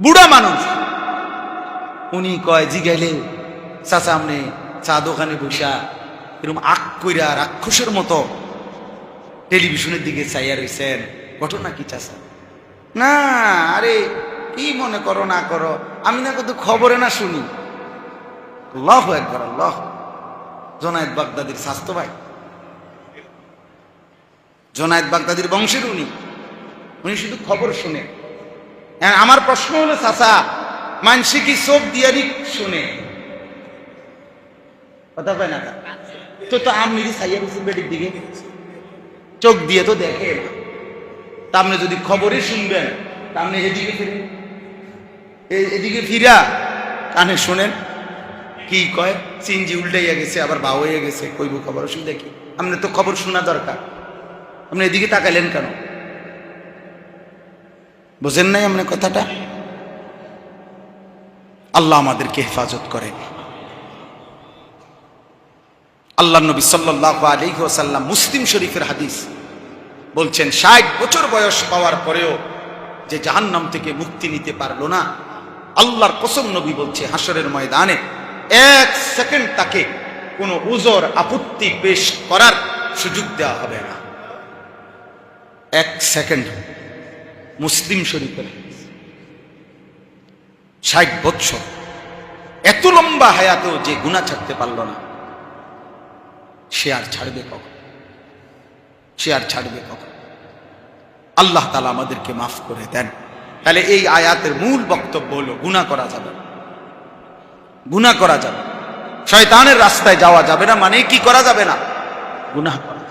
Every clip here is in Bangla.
বুড়া মানুষ। উনি কয়, জিগাইলে, চাচা আমনে চা দোকানে বসা এরকম আক কইরা রাক্ষসের মতো টেলিভিশনের দিকে চাইয়া রয়েছেন ঘটনা কি, চাচা? না, আরে, কি মনে করো, না করো, আমি না কত খবরে না শুনি। আল্লাহ একবার আল্লাহ। জোনায়েদ বাগদাদির স্বাস্থ্য ভাই। জোনায়েদ বাগদাদির বংশের উনি। উনি শুধু খবর শুনে। আমার প্রশ্ন হলো, চাচা, মানসি কি চোখ দিয়ারি শুনে? কথা পায় না তা? তো আমি সাইয়া বলছেন বেটির দিকে চোখ দিয়ে তো দেখে না। আপনি যদি খবরই শুনবেন, তা আপনি এদিকে ফিরে এদিকে ফিরা, কানে শোনেন। কি কয়? চিনজি উল্টাইয়া গেছে, আবার বাউ হয়ে গেছে, কইব খবর অসুবিধা কি আপনি তো খবর শোনা দরকার। আপনি এদিকে তাকাইলেন কেন? বুঝেন নাই আপনি কথাটা? আল্লাহ আমাদেরকে হেফাজত করেন আল্লাহ নবী সাল্লাহ ওয়াসাল্লাম মুসলিম শরীফের হাদিস বলছেন, ষাট বছর বয়স পাওয়ার পরেও যে জাহান্নাম থেকে মুক্তি নিতে পারল না, আল্লাহর কসম নবী বলছে হাসরের ময়দানে এক সেকেন্ড তাকে কোনো উজর আপত্তি পেশ করার সুযোগ দেওয়া হবে না। এক সেকেন্ড। মুসলিম শরীফের। ষাট বৎসর। এত লম্বা হায়াতেও যে গুণা ছাড়তে পারল না, সে আর ছাড়বে কখন? সে আর ছাড়বে কখন? আল্লাহ তালা আমাদেরকে মাফ করে দেন। তাহলে এই আয়াতের মূল বক্তব্য হলো, গুণা করা যাবে। গুণা করা যাবে। শয়তানের রাস্তায় যাওয়া যাবে না মানে কি করা যাবে না? গুনাহ করা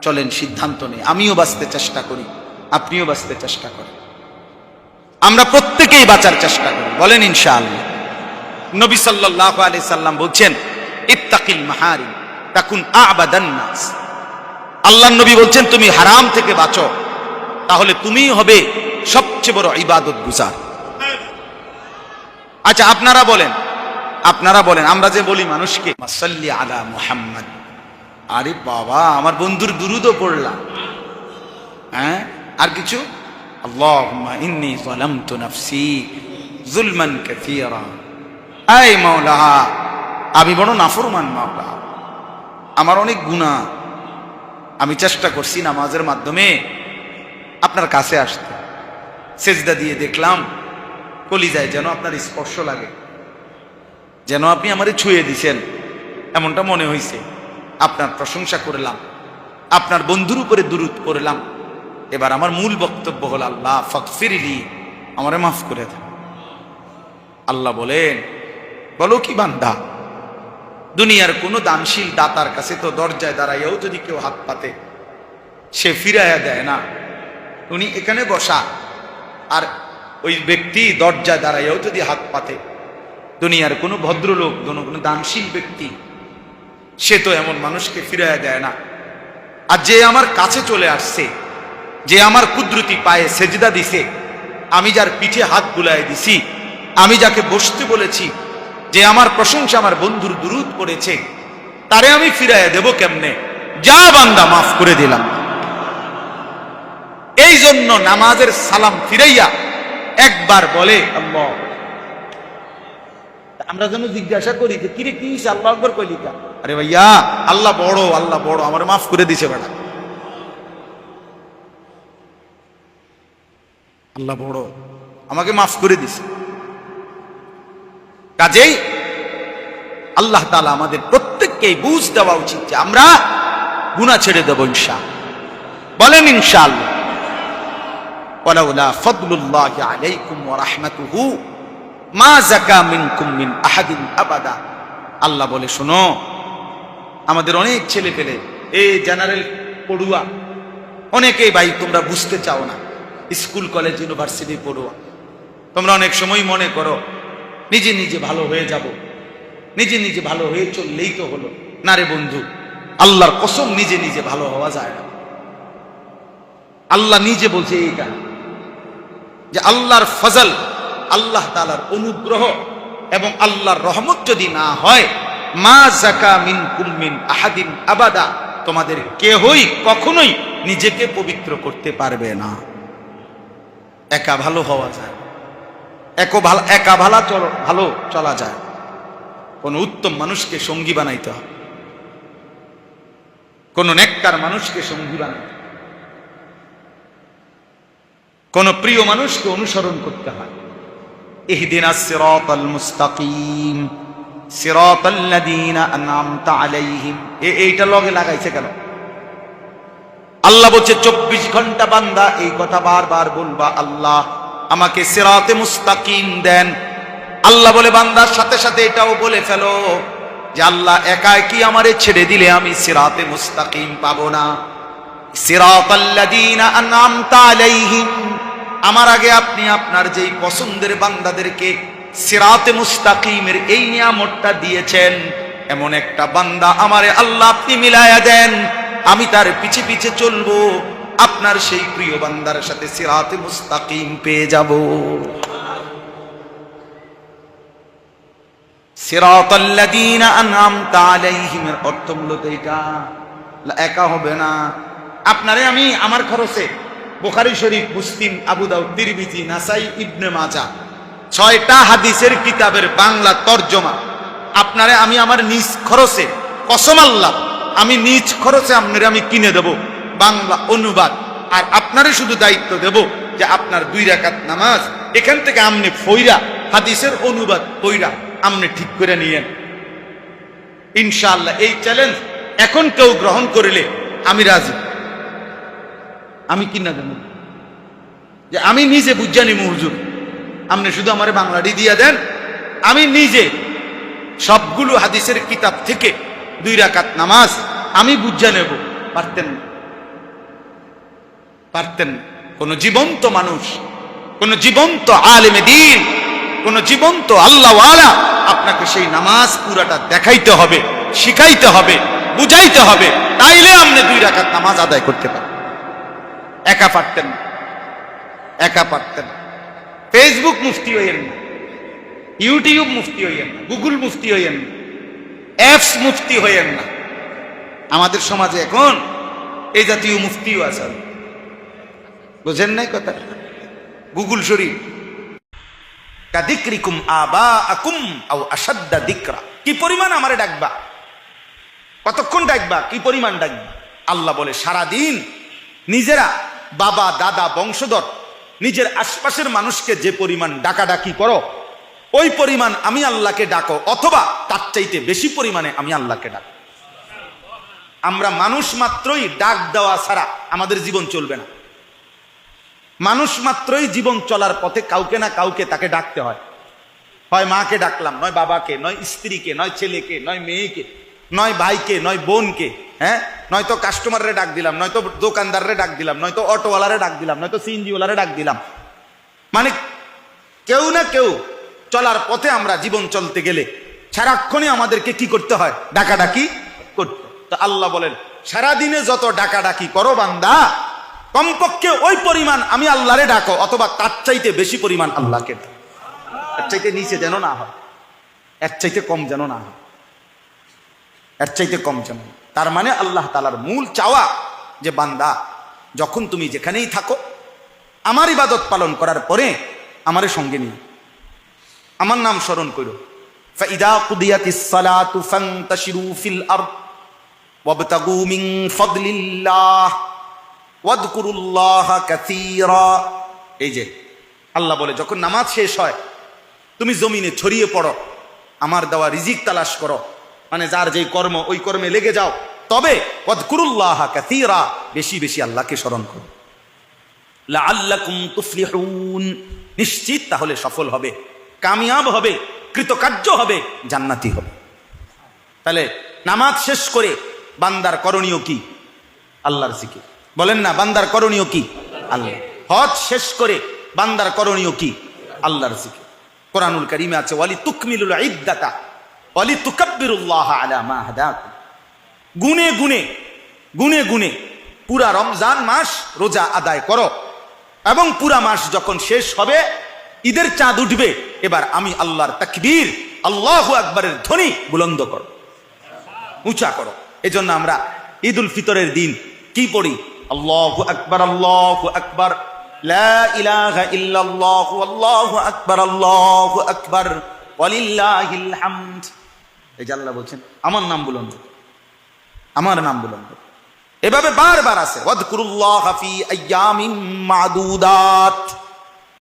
চলেন সিদ্ধান্ত নেই। আমিও বাঁচতে চেষ্টা করি। আপনিও বাঁচতে চেষ্টা করেন। আমরা প্রত্যেকেই বাঁচার চেষ্টা করি, বলেন ইনশাআল্লাহ। নবী সাল্লাল্লাহু আলি সাল্লাম বলছেন, ইত্তাকিল মাহারিম তাকুন আবাদান নাস। আল্লাহর নবী বলছেন, তুমি হারাম থেকে বাঁচো, তাহলে তুমি হবে সবচেয়ে বড় ইবাদত গুজার। আচ্ছা আপনারা বলেন আপনারা বলেন, আমরা যে বলি মানুষকে, মাসাল্লি আলা মুহাম্মদ। আরে বাবা, আমার বন্ধুর দুরুদও পড়লাম। হ্যাঁ? আর কিছু? মাওলা আমি বড় নাফরমান মাওলা আমার অনেক গুনাহ। আমি চেষ্টা করছি নামাজের মাধ্যমে আপনার কাছে আসতে। সেজদা দিয়ে দেখলাম, কলিজায় যেন আপনার স্পর্শ লাগে। যেন আপনি আমারে ছুঁয়ে দিছেন, এমনটা মনে হয়েছে আপনার প্রশংসা করলাম। আপনার বন্ধুর উপরে দুরুদ করলাম। এবার আমার মূল বক্তব্য হল, আল্লাহ ফকফিরিলি আমারে মাফ করে দেন। আল্লাহ বলেন, বলো কি বান্দা, দুনিয়ার কোনো দানশীল দাতার কাছে তো দরজায় দাঁড়াইয়াও যদি কেউ হাত পাতে, সে ফিরাইয়া দেয় না। উনি এখানে বসা, আর ওই ব্যক্তি দরজায় দাঁড়াইয়াও যদি হাত পাতে, দুনিয়ার কোনো ভদ্রলোক, কোনো কোনো দানশীল ব্যক্তি, সে তো এমন মানুষকে ফিরাইয়া দেয় না। আর যে আমার কাছে চলে আসছে যে আমার কুদরতি পায়ে সেজদা দিছে, আমি যার পিঠে হাত বুলাই দিছি, আমি যাকে বসতে বলেছি, যে আমার প্রশংসা আমার বন্ধুর দুরুদ করেছে, তারে আমি ফিরাইয়া দেব কেমনে? যা বান্দা মাফ করে দিলাম। এই জন্য নামাজের সালাম ফিরাইয়া একবার বলে আমরা যেন জিজ্ঞাসা করি যে, কিরে, কি আল্লাহ আকবর কইলি কা? আরে ভাইয়া, আল্লাহ বড় আল্লাহ বড়, আমার মাফ করে দিছে বেটা। আল্লাহ বড় আমাকে মাফ করে দিছে কাজেই আল্লাহ তালা আমাদের প্রত্যেককেই বুঝ দেওয়া উচিত যে আমরা গুণা ছেড়ে দেব ইনশা বলেন ইনশাআল্লাহ ولولا فضل الله عليكم ورحمته মা জাকা মিনকুম মিন আহাদিন আবাদা আল্লাহ বলে শোনো আমাদের অনেক ছেলে পেলে এই জেনারেল পড়ুয়া অনেকেই ভাই তোমরা বুঝতে চাও না স্কুল, কলেজ, ইউনিভার্সিটি পড়ুয়া। তোমরা অনেক সময় মনে করো, নিজে নিজে ভালো হয়ে যাব, নিজে নিজে ভালো হয়ে চললেই তো হলো। না রে বন্ধু, আল্লাহর কসম নিজে নিজে ভালো হওয়া যায় না। আল্লাহ নিজে বলছে এই গান, যে আল্লাহর ফজল, আল্লাহ তালার অনুগ্রহ এবং আল্লাহর রহমত যদি না হয়, মা জাকা মিন কুমিন আহাদিন আবাদা, তোমাদের কেহই কখনোই নিজেকে পবিত্র করতে পারবে না। একা ভালো হওয়া যায়। একো ভালো, একা ভালা চলো, ভালো চলা যায়। কোন উত্তম মানুষকে সঙ্গী বানাইতে হবে। কোন নেককার মানুষকে সঙ্গী বানাইতে। কোন প্রিয় মানুষকে অনুসরণ করতে হয়। ইহদিনা সিরাতাল মুস্তাকিম। সিরাতাল লাযীনা আনআমতা আলাইহিম। এইটা লগে লাগাইছে কেন? আল্লাহ বলছে, চব্বিশ ঘণ্টা বান্দা, এই কথা বারবার বলবা, আল্লাহ আমাকে সেরাতে মুস্তাকিম দেন। আল্লাহ বলে, বান্দার সাথে সাথে এটাও বলে ফেলো যে আল্লাহ একাই কি আমারে ছেড়ে দিলে আমি সেরাতে মুস্তাকিম পাবো না। আমার আগে আপনি আপনার যেই পছন্দের বান্দাদেরকে সিরাতে মুস্তাকিমের এই নিয়ামতটা দিয়েছেন, এমন একটা বান্দা আমারে আল্লাহ আপনি মিলায়া দেন। আমি তার পিছে পিছে চলবো। আপনার সেই প্রিয় বান্দার সাথে সিরাতে মুস্তাকিম পেয়ে যাব। আনআমতা অর্থ মূলত এটা একা হবে না। আপনারে আমি, আমার খরচে, বুখারী শরীফ, মুসলিম, আবু দাউদ, তিরমিজি, নাসাই, ইবনে মাজাহ, ছয়টা হাদিসের কিতাবের বাংলা তর্জমা। আপনারে আমি আমার নিজ খরচে কসম আল্লাহ আমি নিজ খরচে আপনারে আমি কিনে দেব। বাংলা অনুবাদ। আর আপনারে শুধু দায়িত্ব দেব যে আপনার দুই রাকাত নামাজ, এখান থেকে আমনে ফইরা, হাদিসের অনুবাদ ফইরা আমনে ঠিক করে নিয়েন। ইনশাআল্লাহ এই চ্যালেঞ্জ এখন কেউ গ্রহণ করিলে আমি রাজি। আমি কিনা দেব? যে আমি নিজে বুঝানি হুজুর। আপনি শুধু আমার বাংলাটি দিয়ে দেন। আমি নিজে সবগুলো হাদিসের কিতাব থেকে দুই রাকাত নামাজ, আমি বুঝা নেব, পারতেন। পারতেন। কোন জীবন্ত মানুষ, কোন জীবন্ত আলেমে দিন, কোন জীবন্ত আল্লাহওয়ালা আপনাকে সেই নামাজ পুরাটা দেখাইতে হবে, শিখাইতে হবে, বুঝাইতে হবে, তাইলে আপনি দুই রাকাত নামাজ আদায় করতে পারেন একা পারতেন। একা পারতেন ফেসবুক মুফতি হইয়েন না ইউটিউব মুফতি হইয়েন না গুগল মুফতি হইয়েন না অ্যাপস মুফতি হইয়েন না। আমাদের সমাজে এখন এই জাতীয় মুফতিও আছে। বুঝেন নাই কথা? গুগল শরীফ। কাদিক্রিকুম আবা আকুম আও আসাদ্দা দিকরা। কি পরিমাণ আমারে ডাকবা? কতক্ষণ ডাকবা? কি পরিমাণ ডাকবা? আল্লাহ বলে সারা দিন নিজেরা বাবা, দাদা, বংশধর, নিজের আশপাশের মানুষকে যে পরিমাণ ডাকাডাকি করো, ওই পরিমাণ আমি আল্লাহকে ডাকো। অথবা তার চাইতে বেশি পরিমাণে আমি আল্লাহকে ডাক। আমরা মানুষ মাত্রই ডাক দেওয়া ছাড়া আমাদের জীবন চলবে না। মানুষ মাত্রই জীবন চলার পথে কাউকে না কাউকে তাকে ডাকতে হয়। হয় মাকে ডাকলাম, নয় বাবাকে, নয় স্ত্রীকে, নয় ছেলেকে, নয় মেয়েকে, নয় ভাইকে, নয় বোনকে হ্যাঁ? নয়তো কাস্টমাররে ডাক দিলাম নয়তো দোকানদাররে ডাক দিলাম নয়তো অটোওয়ালারে ডাক দিলাম নয়তো সিএনজিওয়ালারে ডাক দিলাম। মানে কেউ না কেউ চলার পথে আমরা জীবন চলতে গেলে সারাক্ষণই আমাদেরকে কি করতে হয়? ডাকাডাকি করতে তো আল্লাহ বলেন, সারাদিনে যত ডাকাডাকি করো বান্দা, কমপক্ষে ওই পরিমাণ আমি আল্লাহরে ডাকো, অথবা তার চাইতে বেশি পরিমাণ আল্লাহকে ডাকো। চাইতে নিচে যেন না হয়, এর চাইতে কম যেন না হয়, এর চাইতে কম যেন তার মানে আল্লাহ তালার মূল চাওয়া যে, বান্দা, যখন তুমি যেখানেই থাকো, আমার ইবাদত পালন করার পরে আমারে সঙ্গে নিয়ে আমার নাম স্মরণ করো فإذا قضيت الصلاة فانتشروا في الأرض وابتغوا من فضل الله واذكروا الله كثيرا এই যে আল্লাহ বলে যখন নামাজ শেষ হয় তুমি জমিনে ছড়িয়ে পড়ো আমার দেওয়া রিজিক তালাশ করো মানে যার যেই কর্ম ওই কর্মে লেগে যাও তবে ওয়াদকুরুল্লাহ কাসীরা বেশি বেশি আল্লাহকে স্মরণ করো লাআল্লাকুম তুফলিহুন নিশ্চিত তাহলে সফল হবে কামিয়াব হবে কৃতকার্য হবে, জান্নাতি হবে। তাহলে নামাজ শেষ করে বান্দার করণীয় কি? আল্লাহর জিকির। বলেন না, বান্দার করণীয় কি? আল্লাহ। হজ শেষ করে বান্দার করণীয় কি? আল্লাহর জিকির। কোরআনুল কারিমে আছে, ওয়ালি তুকমিলুল ইদ্দাতা, ওয়ালি তুকাব্বিরুল্লাহ আলা মা হাদাকুম। গুনে গুনে গুনে গুনে পুরা রমজান মাস রোজা আদায় করো এবং পুরা মাস যখন শেষ হবে, ঈদের চাঁদ উঠবে এবার আমি আল্লাহর তাকবীর, আল্লাহ আকবরের ধ্বনি বুলন্দ করো। উঁচা করো। এজন্য আমরা ঈদ উল ফিতরের দিন কি পড়ি? আল্লাহ আকবর আল্লাহ আকবর। আকবার, আল্লাহু আকবার। এই আল্লাহ বলছেন, আমার নাম বলুন আমার নাম বলুন এভাবে বারবার আছে। ওয়াদকুরুল্লাহ ফি আইয়ামিন মাদুদাত।